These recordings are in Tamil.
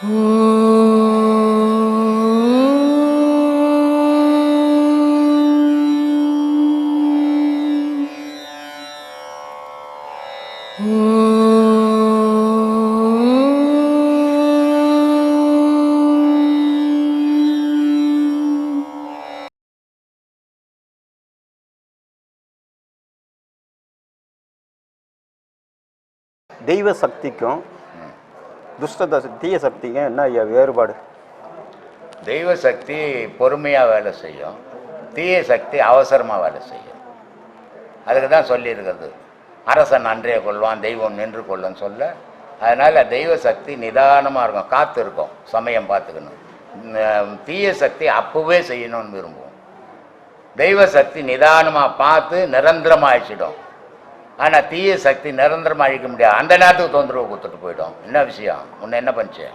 தெய்வ சக்திக்கும் துஷ்ட தீய சக்திக்கும் என்ன ஐயா வேறுபாடு? தெய்வ சக்தி பொறுமையாக வேலை செய்யும். தீய சக்தி அவசரமாக வேலை செய்யும். அதுக்கு தான் சொல்லியிருக்கிறது. அரசன் அன்றைய கொள்வான் தெய்வம் நின்று கொள்ளும் சொல்ல. அதனால் தெய்வ சக்தி நிதானமாக இருக்கும். காத்து இருக்கும். சமயம் பார்த்துக்கணும். தீய சக்தி அப்போவே செய்யணும்னு விரும்புவோம். தெய்வ சக்தி நிதானமாக பார்த்து நிரந்தரமாக ஆயிடுச்சிடும் ஆனால் தீய சக்தி நிரந்தரமாக அழிக்க முடியாது. அந்த நேரத்துக்கு தொந்தரவு கொடுத்துட்டு போயிடும். என்ன விஷயம்? உன்னை என்ன பண்ணுச்சு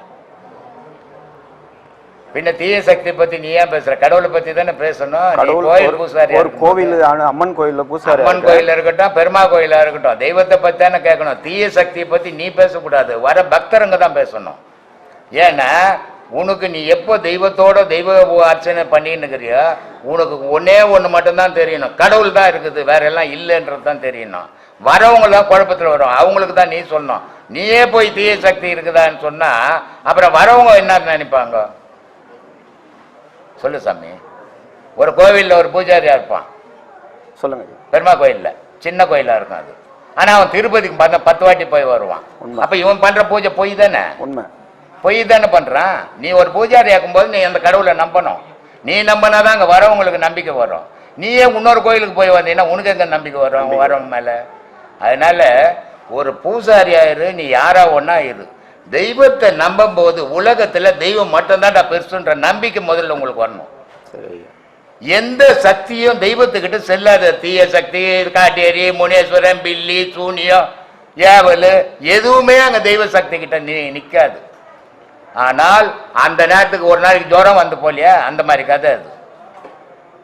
பின்ன தீய சக்தி பத்தி நீ ஏன் பேசுற? கடவுளை பத்தி தானே பேசணும். கோயில் பூசாரி ஒரு கோவில் அம்மன் கோயில்ல பூசாரி அம்மன் கோயில இருக்கட்டும் பெருமா கோயிலா இருக்கட்டும். தெய்வத்தை பத்தி தானே கேட்கணும். தீய சக்தியை பத்தி நீ பேசக்கூடாது. வர பக்தருங்க தான் பேசணும். ஏன்னா உனக்கு நீ எப்போ தெய்வத்தோட தெய்வ அர்ச்சனை பண்ணின்னுக்கிறியோ உனக்கு ஒன்னே ஒன்று மட்டும்தான் தெரியணும். கடவுள் தான் இருக்குது. வேற எல்லாம் இல்லைன்றது தான் தெரியணும். வரவங்க தான் குழப்பத்தில் வரும். அவங்களுக்கு தான் நீ சொல்லணும் நீயே போய் தீய சக்தி இருக்குதான்னு சொன்னா அப்புறம் வரவங்க என்ன நினைப்பாங்க? சொல்லு சாமி. ஒரு கோவிலில் ஒரு பூஜாரியா இருப்பான். சொல்லுங்க. பெருமா கோயில்ல. சின்ன கோயிலா இருக்கும் அது. ஆனா அவன் திருப்பதிக்கு பத்து பத்து வாட்டி போய் வருவான். அப்ப இவன் பண்ற பூஜை பொய் தானே? உண்மை. பொய் தானே பண்றான். நீ ஒரு பூஜாரி ஆக்கும்போது நீ அந்த கடவுளை நம்பணும். நீ நம்பினாதான் அங்க வரவங்களுக்கு நம்பிக்கை வரும். நீயே இன்னொரு கோயிலுக்கு போய் வந்தீங்கன்னா உனக்கு எங்க நம்பிக்கை வரும்? அவங்க வரவங்க மேல. அதனால ஒரு பூசாரி ஆயிரு நீ யாரா ஒன்னா இரு. தெய்வத்தை நம்பும் போது உலகத்துல தெய்வம் மட்டும்தான்டா பெருசுன்ற நம்பிக்கை முதல்ல உங்களுக்கு வரணும். சரி எந்த சக்தியும் தெய்வத்துக்கிட்ட செல்லாத தீய சக்தி காட்டேரி முனேஸ்வரன் பில்லி சூனியம் ஏவல் எதுவுமே அங்க தெய்வ சக்தி கிட்ட நீ நிக்காது. ஆனால் அந்த நேரத்துக்கு ஒரு நாளைக்கு ஜுரம் வந்து போலியா? அந்த மாதிரி கதை அது.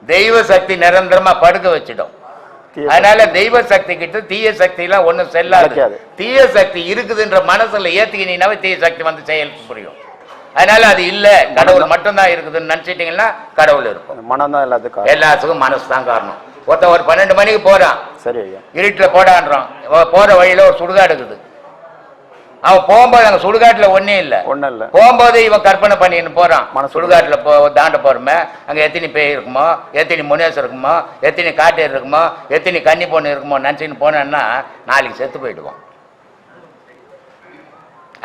தெய்வ சக்தி நிரந்தரமா படுக்க வச்சிடும். அதனால தெய்வ சக்தி கிட்ட தீய சக்தி எல்லாம் ஒண்ணும் செல்லாது. தீய சக்தி இருக்குதுன்ற மனசுல ஏத்திக்கினீங்கன்னாவே தீய சக்தி வந்து செயல் புரியும். அதனால அது இல்ல. கடவுள் மட்டும்தான் இருக்குதுன்னு நினைச்சிட்டீங்கன்னா கடவுள் இருக்கும். மனம் தான் எல்லாத்துக்கும் எல்லாத்துக்கும் மனசு தான் காரணம். ஒருத்தன் ஒரு பன்னெண்டு மணிக்கு போறான். சரி இருட்டில் போடான்றான் போற வழியில ஒரு சுடுகாடு இருக்குது. அவன் போகும்போது அங்க சுடுகாட்டுல ஒண்ணே இல்ல. ஒன்றும் இல்லை. போகும்போது இவன் கற்பனை பண்ணின்னு போறான். மனசு சுடுகாட்டுல போ தாண்ட போறோமே. அங்க எத்தனை பேய் இருக்குமோ எத்தனை முனேசர் இருக்குமோ எத்தனை காட்டேர் இருக்குமோ எத்தனை கன்னி பொண்ணு இருக்குமோ நினச்சின்னு போனேன்னா நாளைக்கு செத்து போயிடுவான்.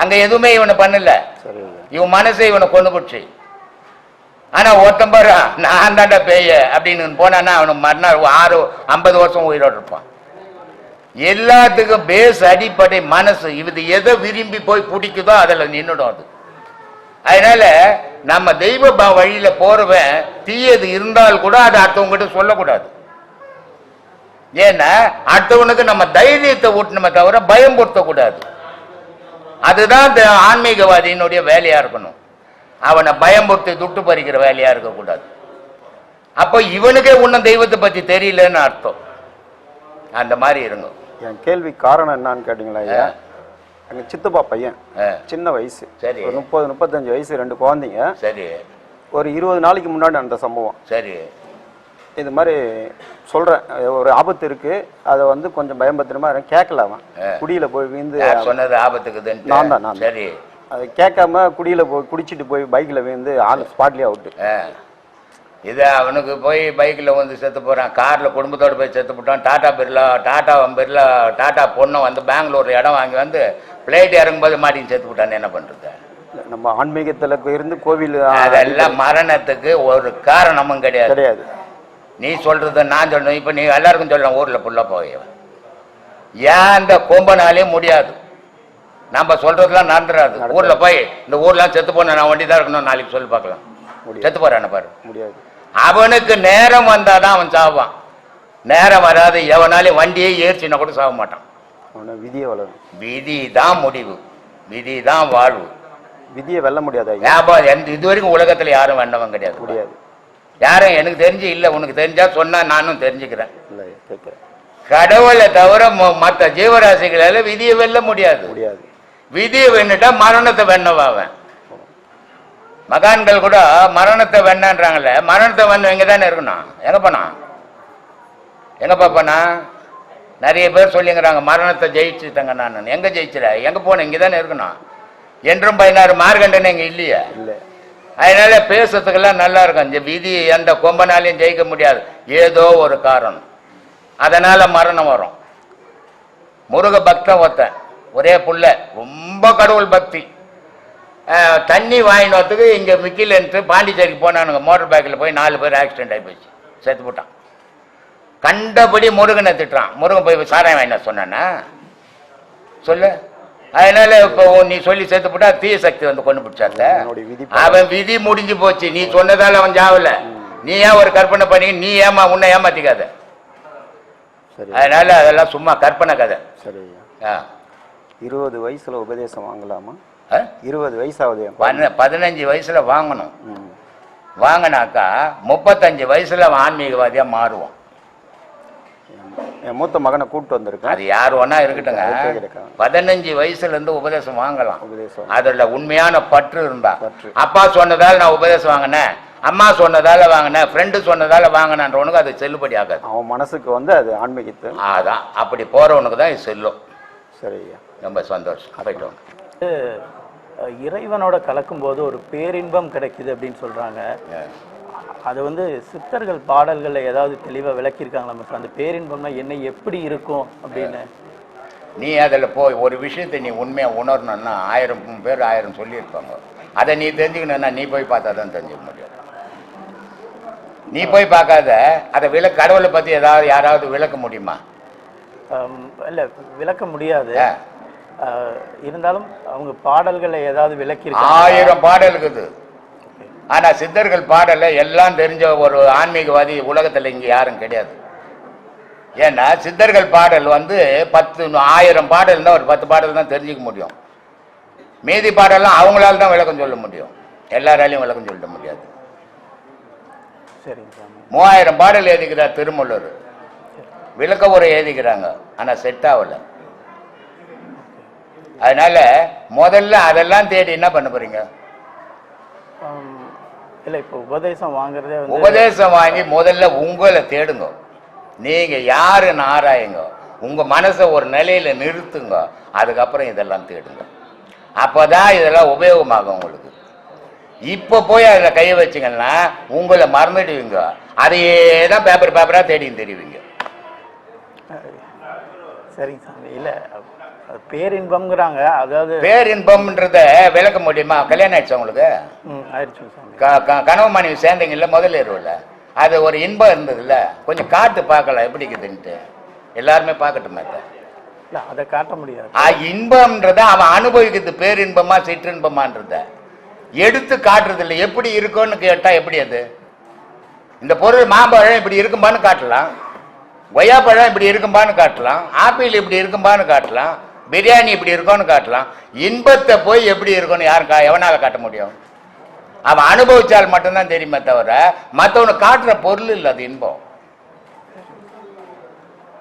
அங்க எதுவுமே இவனை பண்ணல. இவன் மனசை இவனை கொண்டு போச்சு ஆனா ஒருத்தன் பாரு நான் தாண்டா பேய அப்படின்னு போனான்னா அவனுக்கு மறுநாள் ஆறு ஐம்பது வருஷம் உயிரோடு இருப்பான். எல்லாத்துக்கும் பேஸ் அடிப்படை மனசு. இது எதை விரும்பி போய் பிடிக்குதோ அதில் நின்றுடும் அது. அதனால நம்ம தெய்வ ப- வழியில போறவன் தீயது இருந்தால் கூட அதை அடுத்தவங்ககிட்ட சொல்லக்கூடாது. ஏன்னா அடுத்தவனுக்கு நம்ம தைரியத்தை ஊட்டணுமே தவிர பயம்படுத்தக்கூடாது அதுதான் இந்த ஆன்மீகவாதியினுடைய வேலையா இருக்கணும். அவனை பயம்படுத்தி துட்டு பறிக்கிற வேலையா இருக்கக்கூடாது. அப்போ இவனுக்கே இன்னும் தெய்வத்தை பத்தி தெரியலன்னு அர்த்தம். அந்த மாதிரி இருங்க. என் கேள்வி காரணம் என்னன்னு கேட்டீங்களா ஐயா? எங்க சித்தப்பா பையன். சின்ன வயசு. சரி. ஒரு முப்பது முப்பத்தஞ்சு வயசு ரெண்டு குழந்தைங்க. சரி. ஒரு இருபது நாளைக்கு முன்னாடி அந்த சம்பவம். சரி. இது மாதிரி சொல்றேன். ஒரு ஆபத்து இருக்கு. அதை வந்து கொஞ்சம் பயம்பத்திரமா கேட்கல அவன். குடியில போய் விழுந்து சொன்னது ஆபத்துக்குதுன்ட்டு? நான் தான், நான். சரி. அதை கேட்காம குடியில போய் குடிச்சிட்டு போய் பைக்ல விழுந்து ஆள் ஸ்பாட்லயே அவுட்டு. இது அவனுக்கு போய் பைக்கில் வந்து செத்து போகிறான் காரில் குடும்பத்தோடு போய் செத்து போட்டான். டாடா பிர்லா டாடா பிர்லா டாடா பொண்ணை வந்து பெங்களூர்ல இடம் வாங்கி வந்து பிளேட் இறங்கும்போது மாட்டின்னு செத்து போட்டான்னு என்ன பண்ணுறது நம்ம ஆன்மீகத்துல இருந்து கோவில் அதெல்லாம் மரணத்துக்கு ஒரு காரணமும் கிடையாது. கிடையாது. நீ சொல்றது நான் சொல்லணும். இப்போ நீ எல்லாருக்கும் சொல்லலாம் ஊரில் புள்ள போய் ஏன் இந்த கொம்பனாலே முடியாது. நம்ம சொல்றதுலாம் நடந்துடாது ஊர்ல போய் இந்த ஊர்லாம் செத்து போன நான் வண்டி தான் இருக்கணும். நாளைக்கு சொல்லி பார்க்கலாம். செத்து போறான பாரு. முடியாது. அவனுக்கு நேரம் வந்தாதான் அவன் சாவான் நேரம் வராது எவனாலையும் வண்டியே ஏறிச்சின்னா கூட சாக மாட்டான். விதியை வளரும். விதி தான் முடிவு. விதி தான் வாழ்வு. விதியை வெல்ல முடியாது வியாபாரம் எந்த இது வரைக்கும் உலகத்துல யாரும் வேண்டவன் கிடையாது. முடியாது. யாரும் எனக்கு தெரிஞ்சு இல்லை உனக்கு தெரிஞ்சா சொன்னா நானும் தெரிஞ்சுக்கிறேன். கடவுளை தவிர மற்ற ஜீவராசிகளால விதியை வெல்ல முடியாது. முடியாது. விதியை வென்னுட்டா மரணத்தை வெண்ணவாவன் மகான்கள் கூட மரணத்தை வெண்ணன்றாங்கல்ல மரணத்தை வெண்ண இங்கே தானே இருக்கணும். எங்கே போனா? எங்கப்பா போனா? நிறைய பேர் சொல்லிங்கிறாங்க மரணத்தை ஜெயிச்சுட்டேங்க நான். எங்கே ஜெயிச்சிட எங்கே போனேன் இங்கே தானே இருக்கணும். என்றும் பதினாறு மார்கண்டன் இங்கே இல்லையே. இல்லை. அதனால பேசுறதுக்கெல்லாம் நல்லா இருக்கும். இந்த விதி எந்த கொம்பனாலையும் ஜெயிக்க முடியாது. ஏதோ ஒரு காரணம். அதனால மரணம் வரும். முருக பக்தன் ஒருத்தன். ஒரே புள்ள. ரொம்ப கடவுள் பக்தி. தண்ணி வாங்கிட்டு வரத்துக்கு இங்கே மிக்கிலன்ட்டு பாண்டிச்சேரிக்கு போனானுங்க. மோட்டர் பைக்கில் போய் நாலு பேர் ஆக்சிடென்ட் ஆகி போச்சு. செத்து போட்டான். கண்டபடி முருகனை திட்டுறான். முருகன் போய் சாராயம் வாங்கின சொன்னானா? சொல்லு. அதனால இப்போ நீ சொல்லி செத்து போட்டா தீய சக்தி வந்து கொண்டு விதி அவன் விதி முடிஞ்சு போச்சு. நீ சொன்னதால அவன் சாவல நீ ஏன் ஒரு கற்பனை பண்ணி நீ ஏமா உன்னை ஏமாத்திக்காத? சரி. அதனால அதெல்லாம் சும்மா கற்பனை கதை. சரி. இருபது வயசுல உபதேசம் வாங்கலாமா? இருபது. பன்ன- பதினஞ்சு வயசுல வாங்கணும். வாங்கினாக்கா முப்பத்தஞ்சு வயசுல அவன் ஆன்மீகவாதியா மாறுவான். என் மூத்த மகனை கூப்பிட்டு வந்திருக்கேன். அது யார் ஒன்னா இருக்கட்டுங்க. பதினஞ்சு வயசுல இருந்து உபதேசம் வாங்கலாம். உபதேசம். அதுல உண்மையான பற்று இருந்தா. பற்று. அப்பா சொன்னதால நான் உபதேசம் வாங்கினேன். அம்மா சொன்னதால வாங்கினேன். ஃப்ரெண்டு சொன்னதால வாங்கினன்றவனுக்கு அது செல்லுபடி ஆகாது. அவன் மனசுக்கு வந்து அது ஆன்மீகத்தை. அதான். அப்படி போறவனுக்கு தான் இது செல்லும். சரி ரொம்ப சந்தோஷம். போயிட்டு இறைவனோட கலக்கும்போது ஒரு பேரின்பம் கிடைக்குது அப்படின்னு சொல்றாங்க. அது வந்து சித்தர்கள் பாடல்கள்ல ஏதாவது தெளிவா விளக்கியிருக்காங்களா மிஸ் அந்த பேரின்பம்னா என்ன எப்படி இருக்கும் அப்படின்னு? நீ அதில் போய் ஒரு விஷயத்தை நீ உண்மையாக உணரணும்னா ஆயிரம் பேர் ஆயிரம் சொல்லியிருப்பாங்க. அதை நீ தெரிஞ்சுக்கணும்னா நீ போய் பார்த்தா தான் தெரிஞ்சுக்க முடியும். நீ போய் பார்க்காத அதை விளக்க கடவுளை பற்றி ஏதாவது யாராவது விளக்க முடியுமா? இல்ல விளக்க முடியாது. இருந்தாலும் அவங்க பாடல்களை ஏதாவது விளக்கி ஆயிரம் பாடல் இருக்குது. ஆனா சித்தர்கள் பாடல எல்லாம் தெரிஞ்ச ஒரு ஆன்மீகவாதி உலகத்துல இங்க யாரும் கிடையாது. ஏன்னா சித்தர்கள் பாடல் வந்து பத்து ஆயிரம் பாடல் இருந்தால் ஒரு பத்து பாடல் தான் தெரிஞ்சுக்க முடியும். மீதி பாடலாம் அவங்களால தான் விளக்கம் சொல்ல முடியும். எல்லாராலையும் விளக்கம் சொல்ல முடியாது. மூவாயிரம் பாடல் எழுதிக்கிறார் திருமூலர். விளக்க உரை எழுதிக்கிறாங்க. ஆனா செட் ஆகல. அதனால முதல்ல அதெல்லாம் தேடி என்ன பண்ண போறீங்க? இல்ல இப்போ உபதேசம் வாங்குறதே உபதேசம் வாங்கி முதல்ல உங்களை தேடுங்க. நீங்க யாருன்னு ஆராயுங்க? உங்க மனசை ஒரு நிலையில நிறுத்துங்க. அதுக்கப்புறம் இதெல்லாம் தேடுங்க. அப்பதான் இதெல்லாம் உபயோகமாகும் உங்களுக்கு. இப்ப போய் அதுல கைய வச்சீங்கன்னா உங்களை மறந்துடுவீங்க. அதையே தான் பேப்பர் பேப்பரா தேடின்னு தெரிவிங்க சரிங்க சாமி. இல்ல பேரின்பம்ங்கிறாங்க. அதாவது பேரின்பம்ன்றத விளக்க முடியுமா? கல்யாணம் ஆயிடுச்சு உங்களுக்கு? க- கனவு மனைவி சேர்ந்தீங்கல்ல முதல்ல இருவல. அது ஒரு இன்பம் இருந்ததுல்ல? கொஞ்சம் காட்டு பார்க்கலாம் எப்படி இருக்குதுன்ட்டு. எல்லாருமே பார்க்கட்டுமே. இல்ல அதை காட்ட முடியாது. ஆ, இன்பம்ன்றத அவன் அனுபவிக்கிறது பேரின்பமா சிற்றின்பமான்றத. எடுத்து காட்டுறது இல்லை எப்படி இருக்கும்னு கேட்டா எப்படி அது? இந்த பொருள் மாம்பழம் இப்படி இருக்கும்பான்னு காட்டலாம். கொய்யாப்பழம் இப்படி இருக்கும்பான்னு காட்டலாம். ஆப்பிள் இப்படி இருக்கும்பான்னு காட்டலாம். பிரியாணி இப்படி இருக்கும்னு காட்டலாம். இன்பத்தை போய் எப்படி இருக்கும்னு யாரும் கா எவனால காட்ட முடியும்? அவன் அனுபவிச்சால் மட்டும்தான் தெரியுமே தவிர மற்றவனுக்கு காட்டுற பொருள் இல்லை அது இன்பம்.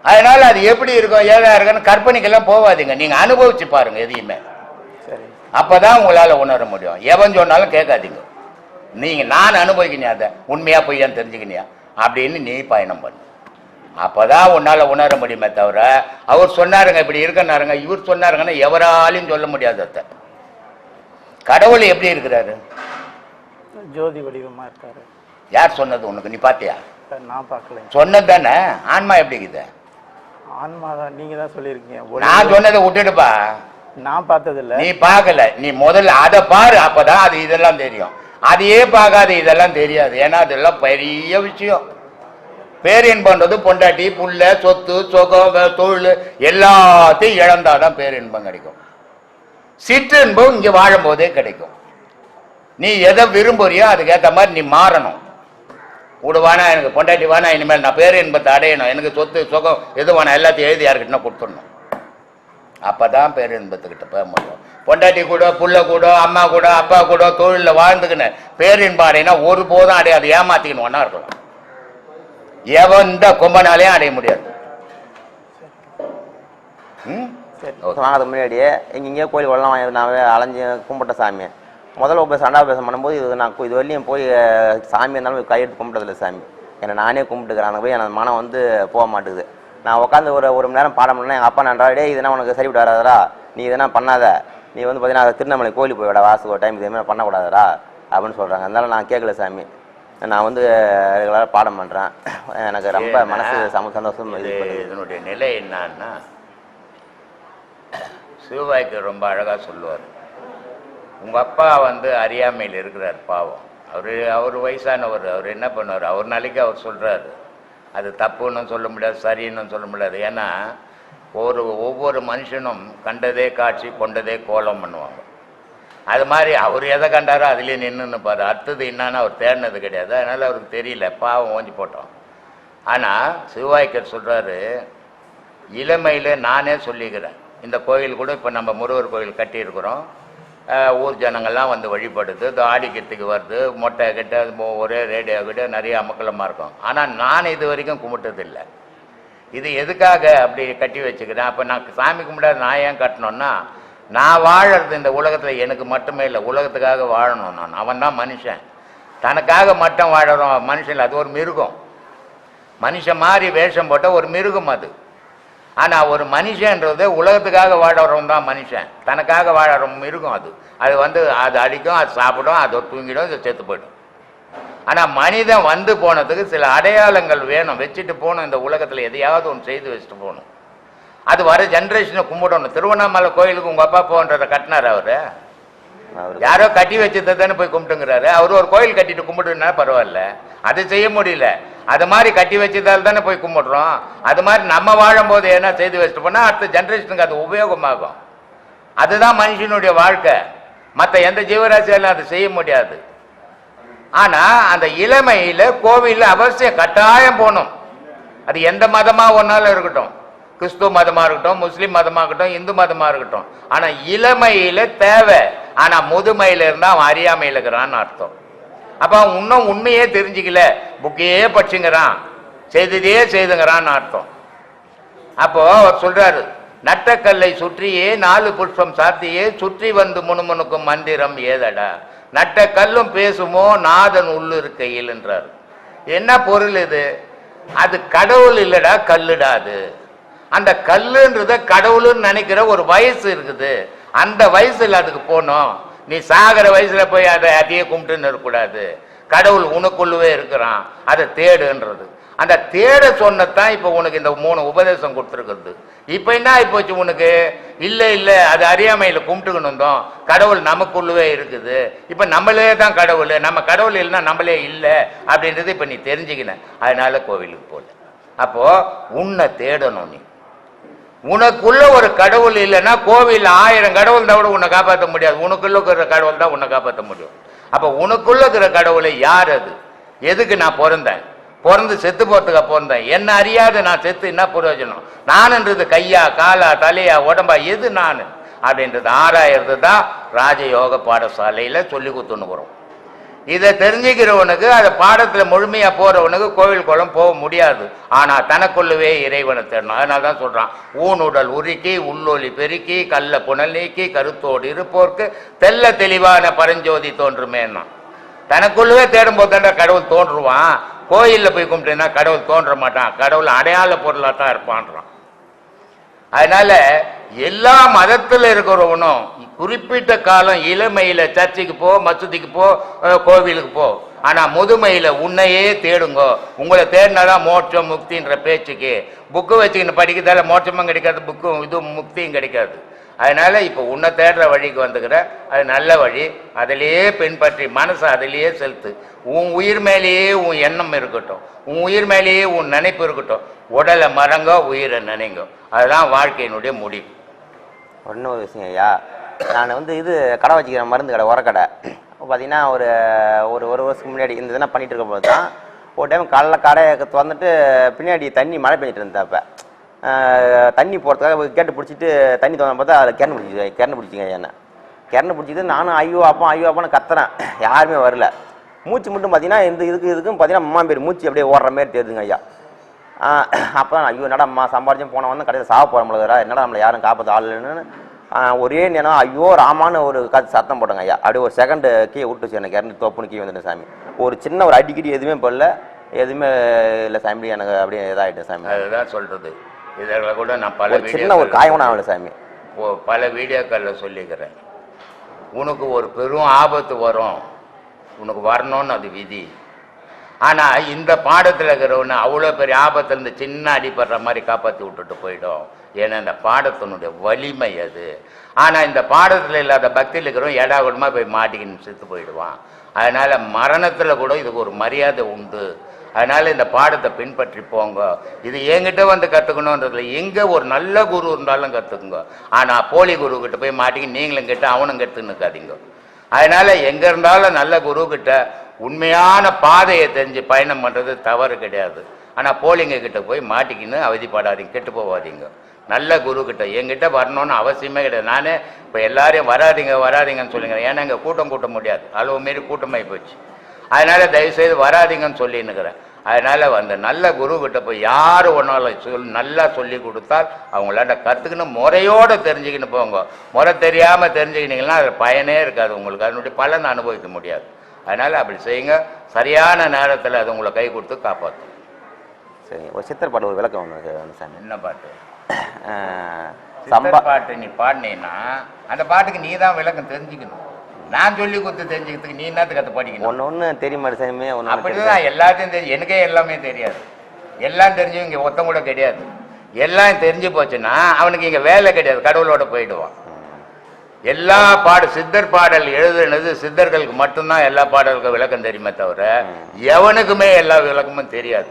அதனால அது எப்படி இருக்கும் ஏதா இருக்குன்னு கற்பனைக்கெல்லாம் போகாதீங்க நீங்க அனுபவிச்சு பாருங்க எதையுமே. சரி. அப்பதான் உங்களால உணர முடியும். எவன் சொன்னாலும் கேட்காதீங்க. நீங்க நான் அனுபவிக்கணும் அதை. உண்மையா பொய்யான்னு தெரிஞ்சுக்கினியா அப்படின்னு நீ பயணம் பண்ணு. அப்பதான் உன்னால உணர முடியுமே தவிர அவர் சொன்னாருங்க இப்படி இருக்கனாருங்க இவர் சொன்னாருங்கன்னா எவராலையும் சொல்ல முடியாது அத்தை. கடவுள் எப்படி இருக்கிறாரு? ஜோதி வடிவமா இருக்காரு. யார் சொன்னது உனக்கு? நீ பாத்தியா? நான் பார்க்கலைங்க சொன்னது தானே ஆன்மா எப்படி இருக்குது? ஆன்மா தான் நீங்க தான் சொல்லியிருக்கீங்க நான் சொன்னதை விட்டுடுப்பா. நான் பார்த்ததில்ல. நீ பார்க்கல. நீ முதல்ல அதை பாரு அப்பதான் அது இதெல்லாம் தெரியும். அதையே பார்க்காத இதெல்லாம் தெரியாது. ஏன்னா அதெல்லாம் பெரிய விஷயம். பேரின்பன்றது பொண்டாட்டி புள்ள சொத்து சொகம் தொழில் எல்லாத்தையும் இழந்தால் தான் பேரின்பம் கிடைக்கும். சிற்றின்பம் இங்கே வாழும்போதே கிடைக்கும். நீ எதை விரும்புறியோ அதுக்கேற்ற மாதிரி நீ மாறணும். விடு வேணா எனக்கு பொண்டாட்டி வேணா இனிமேல் நான் பேரின்பத்தை அடையணும். எனக்கு சொத்து சுகம் எது வேணா எல்லாத்தையும் எழுதி யாருக்கிட்ட கொடுத்துடணும். அப்பதான் பேரின்பத்துக்கிட்ட போக முடியும். பொண்டாட்டி கூட புள்ள கூட அம்மா கூட அப்பா கூட தொழிலில் வாழ்ந்துக்கின்னு பேரின்பம் அடையினா ஒரு போதும் அடையாது. ஏமாத்திக்கணும் ஒன்றா இருக்கலாம். எவந்த கும்பனாலையும் கொம்பனாலையும் அடைய முடியாது. ம்? சரி ஓகே. வாங்கிறது முன்னாடியே எங்கெங்கேயோ கோயில் வெள்ளம் வாங்கி நான் அலைஞ்சு கும்பிட்ட சாமி. முதல்ல போய் சண்டா பேசம் பண்ணும்போது இது நான் இது வரையும் போய் சாமி இருந்தாலும் கையெடுத்து கும்பிட்டதில்ல சாமி. என்னை நானே கும்பிட்டுக்கிறேன். அங்கே போய் எனக்கு மனம் வந்து போக மாட்டேங்குது நான் உட்காந்து ஒரு ஒரு மணி நேரம் பாடம் பண்ணேன். எங்கள் அப்பா நன்றா இதெல்லாம் உனக்கு சரிவிட்டு வராதரா நீ இதெல்லாம் பண்ணாத. நீ வந்து பார்த்தீங்கன்னா திருவண்ணாமலை கோயிலுக்கு போய் விட வாசு ஒரு டைம் இதே மாதிரி அப்படின்னு சொல்கிறாங்க அதனால நான் கேட்கல சாமி. நான் வந்து ரெகுலராக பாடம் பண்ணுறேன் எனக்கு ரொம்ப மனசு சம சந்தோஷம் இது இதனுடைய நிலை என்னன்னா சிவபாய்க்கு ரொம்ப அழகா சொல்லுவார். உங்க அப்பா வந்து அறியாமையில் இருக்கிறார் பாவம். அவரு அவர் வயசானவர். அவர் என்ன பண்ணுவார்? அவர் நாளைக்கு அவர் சொல்றாரு. அது தப்புன்னு சொல்ல முடியாது சரின்னு சொல்ல முடியாது. ஏன்னா ஒரு ஒவ்வொரு மனுஷனும் கண்டதே காட்சி கொண்டதே கோலம் பண்ணுவாங்க. அது மாதிரி அவர் எதை கண்டாரோ அதுலேயே நின்றுன்னு பாரு. அடுத்தது என்னன்னு அவர் தேடினது கிடையாது. அதனால அவருக்கு தெரியல. பாவம் ஓஞ்சி போட்டோம். ஆனால் சிவாய்க்கர் சொல்கிறாரு இளமையில் நானே சொல்லிக்கிறேன். இந்த கோயில் கூட இப்போ நம்ம முருகர் கோயில் கட்டியிருக்கிறோம். ஊர் ஜனங்கள்லாம் வந்து வழிபடுது. இது ஆடிக்கிறதுக்கு வருது. மொட்டை கிட்ட ஒரே ரேடியோ கிட்ட நிறைய அமக்கலமாக இருக்கும். ஆனால் நான் இது வரைக்கும் கும்பிட்டதில்லை. இது எதுக்காக அப்படி கட்டி வச்சுக்கிறேன்? அப்போ நான் சாமி கும்பிடாத நான் ஏன் கட்டணும்னா நான் வாழறது இந்த உலகத்தில் எனக்கு மட்டுமே இல்லை உலகத்துக்காக வாழணும் நான். அவன் தான் மனுஷன். தனக்காக மட்டும் வாழறோம் மனுஷன் இல்லை. அது ஒரு மிருகம். மனுஷன் மாதிரி வேஷம் போட்ட ஒரு மிருகம் அது. ஆனால் ஒரு மனுஷன்றது உலகத்துக்காக வாழறவன் தான் மனுஷன். தனக்காக வாழற மிருகம் அது. அது வந்து அது அடிக்கும் அது சாப்பிடும் அது தூங்கிடும் அது செத்து போயிடும். ஆனால் மனிதன் வந்து போனதுக்கு சில அடையாளங்கள் வேணும். வச்சுட்டு போகணும் இந்த உலகத்தில். எதையாவது ஒன்று செய்து வச்சுட்டு போகணும். அது வர ஜென்ரேஷனை கும்பிடணும். திருவண்ணாமலை கோயிலுக்கு உங்கள் அப்பா போன்றதை கட்டினார் அவரு? யாரோ கட்டி வச்சதை தானே போய் கும்பிட்டுங்கிறாரு. அவர் ஒரு கோயில் கட்டிட்டு கும்பிட்டுனா பரவாயில்ல. அது செய்ய முடியல. அது மாதிரி கட்டி வச்சதால் தானே போய் கும்பிடுறோம். அது மாதிரி நம்ம வாழும்போது என்ன செய்து வச்சுட்டு போனால் அடுத்த ஜென்ரேஷனுக்கு அது உபயோகமாகும். அதுதான் மனுஷனுடைய வாழ்க்கை. மற்ற எந்த ஜீவராசியாலும் அது செய்ய முடியாது. ஆனா அந்த இளமையில கோவில்ல அவசியம் கட்டாயம் போகணும். அது எந்த மதமா ஒன்னாலும் இருக்கட்டும். கிறிஸ்துவ மதமாக இருக்கட்டும் முஸ்லீம் மதமாக இருக்கட்டும் இந்து மதமாக இருக்கட்டும். ஆனால் இளமையில் தேவை. ஆனால் முதுமையில் இருந்தால் அவன் அறியாமையில் இருக்கிறான்னு அர்த்தம். அப்போ அவன் இன்னும் உண்மையே தெரிஞ்சுக்கல. புக்கையே படிச்சுங்கிறான். செய்ததையே செய்துங்கிறான்னு அர்த்தம். அப்போ அவர் சொல்றாரு நட்டக்கல்லை சுற்றியே நாலு புஷ்பம் சாத்தியே சுற்றி வந்து முணுமுணுக்கும் மந்திரம் ஏதடா? நட்டக்கல்லும் பேசுமோ நாதன் உள்ளிருக்கையில் என்றார். என்ன பொருள் இது? அது கடவுள் இல்லடா கல்லுடா அது. அந்த கல்லுன்றத கடவுள்னு நினைக்கிற ஒரு வயசு இருக்குது. அந்த வயசுல அதுக்கு போனோம். நீ சாகிற வயசுல போய் அதை அதையே கும்பிட்டுன்னு இருக்கக்கூடாது. கடவுள் உனக்குள்ளவே இருக்கிறான். அதை தேடுன்றது. அந்த தேட சொன்னதான் இப்போ உனக்கு இந்த மூணு உபதேசம் கொடுத்துருக்குறது. இப்போ என்ன ஆகிப்போச்சு உனக்கு? இல்லை இல்லை அது அறியாமையில் கும்பிட்டுக்கணும் தான் கடவுள் நமக்குள்ளவே இருக்குது. இப்போ நம்மளே தான் கடவுள். நம்ம கடவுள் இல்லைன்னா நம்மளே இல்லை அப்படின்றது இப்போ நீ தெரிஞ்சுக்கின. அதனால கோவிலுக்கு போகல அப்போ உன்னை தேடணும் நீ. உனக்குள்ள ஒரு கடவுள் இல்லைன்னா கோவில் ஆயிரம் கடவுள் தான் கூட உன்னை காப்பாற்ற முடியாது. உனக்குள்ள இருக்கிற கடவுள் தான் உன்னை காப்பாற்ற முடியும். அப்ப உனக்குள்ள இருக்கிற கடவுளை யார் அது? எதுக்கு நான் பிறந்தேன் பிறந்து செத்து போகிறதுக்கு பிறந்தேன் என்ன அறியாது நான் செத்து என்ன பிரயோஜனம்? நானுன்றது கையா காலா தலையா உடம்பா? எது நான்? அப்படின்றது ஆறாயிரத்து தான் ராஜயோக பாடசாலையில சொல்லி கொடுத்துன்னு போறோம். இதை தெரிஞ்சுக்கிறவனுக்கு அதை பாடத்தில் முழுமையா போறவனுக்கு கோவில் குளம் போக முடியாது. ஆனா தனக்குள்ளவே இறைவனை தேடணும். அதனால தான் சொல்றான் ஊனுடல் உருக்கி உள்ளொலி பெருக்கி கல்ல புனல் நீக்கி கருத்தோடு இருப்போர்க்கு தெல்ல தெளிவான பரஞ்சோதி தோன்றுமேன்னா. தனக்குள்ளவே தேடும்போது தான் கடவுள் தோன்றுவான். கோயிலில் போய் கும்பிட்டேன்னா கடவுள் தோன்ற மாட்டான். கடவுள் அடையாள பொருளாக தான் இருப்பான்றான். அதனால எல்லா மதத்தில் இருக்கிறவனும் குறிப்பிட்ட காலம் இளமையில சர்ச்சுக்கு போ மசூதிக்கு போ கோவிலுக்கு போ. ஆனா முதுமையில உன்னையே தேடுங்கோ. உங்களை தேடினாதான் மோட்சம் முக்தின்ற பேச்சுக்கு. புக்கு வச்சுக்கின்னு படிக்கிறதால மோட்சமும் கிடைக்காது புக்கும் இதுவும் முக்தியும் கிடைக்காது. அதனால இப்போ உன்னை தேடுற வழிக்கு வந்துக்கிற அது நல்ல வழி. அதிலேயே பின்பற்றி மனசை அதிலேயே செலுத்து. உன் உயிர் மேலேயே உன் எண்ணம் இருக்கட்டும். உன் உயிர் மேலேயே உன் நினைப்பு இருக்கட்டும். உடலை மறங்கோ உயிரை நினைங்கோ. அதுதான் வாழ்க்கையினுடைய முடிவு. ஒன்றும் ஒரு விஷயம் ஐயா. நான் வந்து இது கடை வச்சுக்கிறேன் மருந்து கடை உரக்கடை. பார்த்தீங்கன்னா ஒரு ஒரு ஒரு வருஷத்துக்கு முன்னாடி இந்த இதெல்லாம் பண்ணிகிட்டு இருக்கும்போது போது தான் ஒரு டைம் காலைல கடை திறந்துட்டு பின்னாடி தண்ணி மழை பெஞ்சிட்டு இருந்தப்போ தண்ணி போகிறதுக்காக கேட்டு பிடிச்சிட்டு தண்ணி திறந்து பார்த்தா அதில் கிணறு பிடிச்சி கிணறு பிடிச்சிங்க என்ன. கிணறு பிடிச்சிது. நானும் ஐயோ அப்பா ஐயோ அப்பான்னு கத்துறேன். யாருமே வரல. மூச்சு மட்டும் பார்த்தீங்கன்னா இந்த இதுக்கு இதுக்கும் பார்த்தீங்கன்னா அம்மா பேர் மூச்சு அப்படியே ஓடுற மாதிரி தெரியுதுங்க ஐயா. அப்போ ஐயோ என்னடா அம்மா சம்பாரிச்சும் போன வந்து கடையில் சாக போகிற முடியாதுடா என்னடா நம்மளை யாரும் காப்பாற்ற ஆளுன்னு ஒரே நேரம் ஐயோ ராமான்னு ஒரு காத்து சத்தம் போட்டங்க ஐயா. அப்படியே ஒரு செகண்டு கீழே விட்டுச்சு எனக்கு இறந்து தோப்புன்னு கீழே வந்துட்டேன் சாமி. ஒரு சின்ன ஒரு அடிக்கடி எதுவுமே போடல. எதுவுமே இல்லை சாமி எனக்கு அப்படியே இதாகிட்டேன் சாமி. அதுதான் சொல்கிறது இதில் கூட நான் பல சின்ன ஒரு காயம் ஆகல சாமி. பல வீடியோக்களில் சொல்லிக்கிறேன். உனக்கு ஒரு பெரும் ஆபத்து வரும். உனக்கு வரணும்னு அது விதி. ஆனால் இந்த பாடத்தில் இருக்கிறவனு அவ்வளோ பெரிய ஆபத்துலேருந்து சின்ன அடிபடுற மாதிரி காப்பாற்றி விட்டுட்டு போயிடும். ஏன்னா இந்த பாடத்தினுடைய வலிமை அது. ஆனால் இந்த பாடத்தில் இல்லாத பக்தியில் இருக்கிறவன் ஏடாகுடமாக போய் மாட்டிக்கின்னு செத்து போயிடுவான். அதனால் மரணத்தில் கூட இதுக்கு ஒரு மரியாதை உண்டு. அதனால இந்த பாடத்தை பின்பற்றி போங்க. இது என்கிட்ட வந்து கற்றுக்கணுன்றதுல எங்கே ஒரு நல்ல குரு இருந்தாலும் கற்றுக்குங்க ஆனால் போலி குரு கிட்ட போய் மாட்டிங்க நீங்களும் கிட்ட அவனும் கெட்டு நிற்காதீங்க அதனால எங்க இருந்தாலும் நல்ல குரு கிட்ட உண்மையான பாதையை தெரிஞ்சு பயணம் பண்றது தவறு கிடையாது. ஆனா போலிங்க கிட்ட போய் மாட்டிக்கின்னு அவதிப்படாதீங்க கெட்டு போகாதீங்க நல்ல குரு கிட்ட என்கிட்ட வரணும்னு அவசியமே கிடையாது. நானே இப்போ எல்லாரையும் வராதீங்க வராதீங்கன்னு சொல்லுங்க ஏன்னா இங்கே கூட்டம் கூட்ட முடியாது. அளவு மீறி கூட்டமாகி போச்சு. அதனால தயவுசெய்து வராதீங்கன்னு சொல்லின்னுக்கிறேன். அதனால அந்த நல்ல குரு கிட்ட போய் யார் ஒன்றாலும் சொல் நல்லா சொல்லி கொடுத்தால் அவங்களாட்ட கற்றுக்கணும் முறையோட தெரிஞ்சுக்கின்னு போங்க. முறை தெரியாமல் தெரிஞ்சுக்கினீங்கன்னா அது பயனே இருக்காது உங்களுக்கு. அதனுடைய பலன் அனுபவிக்க முடியாது. அதனால அப்படி செய்யுங்க. சரியான நேரத்தில் அது உங்களை கை கொடுத்து காப்பாற்றும் சரி ஒரு சித்தர் பாட்டு ஒரு விளக்கம் ஒன்று ஒன்று சாமி. என்ன பாட்டு? சம்பா பாட்டு நீ பாடினீன்னா அந்த பாட்டுக்கு நீ தான் விளக்கம் தெரிஞ்சுக்கணும். நான் சொல்லி கொடுத்து தெரிஞ்சுக்கிறதுக்கு நீ என்னத்துக்கு அதை படிக்கணும்? ஒன்று ஒன்று தெரிய மாட்டேன் சாமி ஒன்று அப்படிதான் எல்லாத்தையும் தெரியும். எனக்கே எல்லாமே தெரியாது. எல்லாம் தெரிஞ்சு இங்க ஒருத்தன் கூட கிடையாது. எல்லாம் தெரிஞ்சு போச்சுன்னா அவனுக்கு இங்க வேலை கிடையாது. கடவுளோட போயிடுவான். எல்லா பாடு சித்தர் பாடல் எழுதுனது சித்தர்களுக்கு மட்டும்தான் எல்லா பாடலுக்கும் விளக்கம் தெரியுமே தவிர எவனுக்குமே எல்லா விளக்கமும் தெரியாது.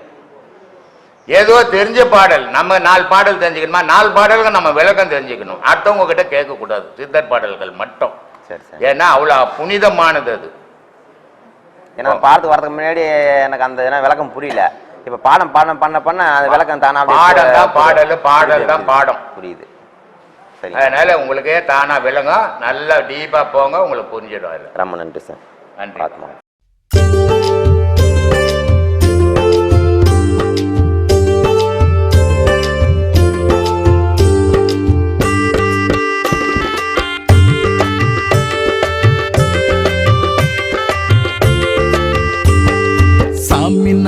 ஏதோ தெரிஞ்ச பாடல் நம்ம நாலு பாடல் தெரிஞ்சுக்கணுமா? நாலு பாடலுக்கு நம்ம விளக்கம் தெரிஞ்சுக்கணும். அடுத்தவங்க கிட்ட கேட்கக்கூடாது. சித்தர் பாடல்கள் மட்டும். ஏன்னா அவ்வளோ புனிதமானது அது. ஏன்னா பாடத்துக்கு வரதுக்கு முன்னாடி எனக்கு அந்த விளக்கம் புரியல. இப்போ பாடம் பாடம் பண்ண பண்ண அந்த விளக்கம் தானா பாடம் தான் பாடல், பாடல் தான் பாடம். புரியுது. சரி. அதனால உங்களுக்கே தானா விளங்கும். நல்லா டீப்பா போங்க உங்களுக்கு புரிஞ்சிடும் ரொம்ப நன்றி சார். நன்றி.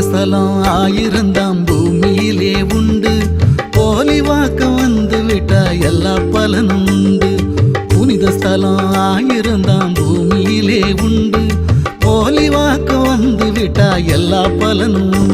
ஸ்தலம் ஆயிரந்தாம் பூமியிலே உண்டு. போலி வாக்க வந்து விட்டா எல்லா பலனும் உண்டு. புனித ஸ்தலம் ஆயிருந்தாம் பூமியிலே உண்டு. போலி வாக்க வந்து விட்டா எல்லா பலனும் உண்டு.